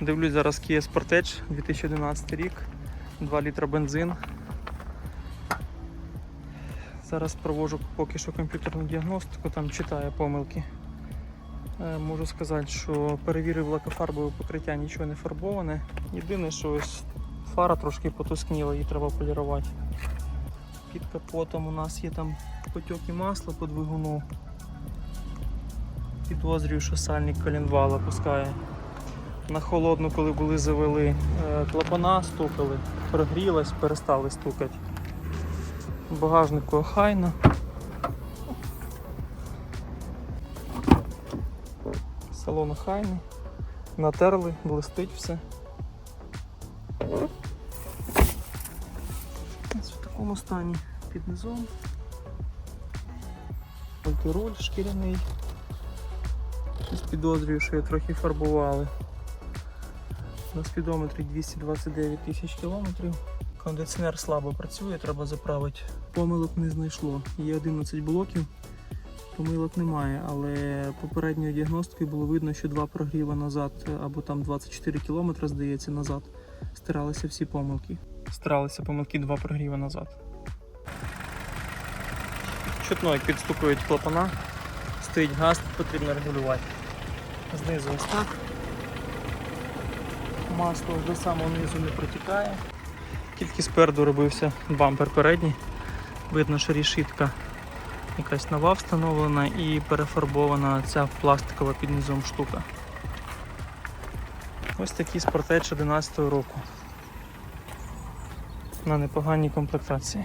Дивлюсь зараз Kia Sportage 2011 рік, 2 літра бензин. Зараз проводжу поки що комп'ютерну діагностику, там читаю помилки. Е, Можу сказати, що перевірив лакофарбове покриття, нічого не фарбоване. Єдине, що ось фара трошки потускніла, її треба полірувати. Під капотом у нас є там потьоки масла по двигуну. Підозрюю, що сальник коленвала пускає. На холодну, коли були завели, е, клапана стукали, прогрілась, перестали стукати. Багажнику охайно. Салон охайний. Натерли, блистить все. Ось в такому стані під низом. Мультируль шкіряний. Підозрюю, що його трохи фарбували. На спідометрі 229 тисяч кілометрів. Кондиціонер слабо працює, треба заправити. Помилок не знайшло. Є 11 блоків, помилок немає, але попередньою діагностикою було видно, що два прогріва назад, або там 24 кілометри, здається, назад. Стиралися всі помилки. Стиралися помилки два прогріва назад. Чутно, як підстукують клапана, стоїть газ, потрібно регулювати. Знизу ось так. Масло до самого низу не протікає. Тільки спереду робився бампер передній. Видно, що рішітка якась нова встановлена і перефарбована ця пластикова під низом штука. Ось такий спортеч 11 року. На непоганій комплектації.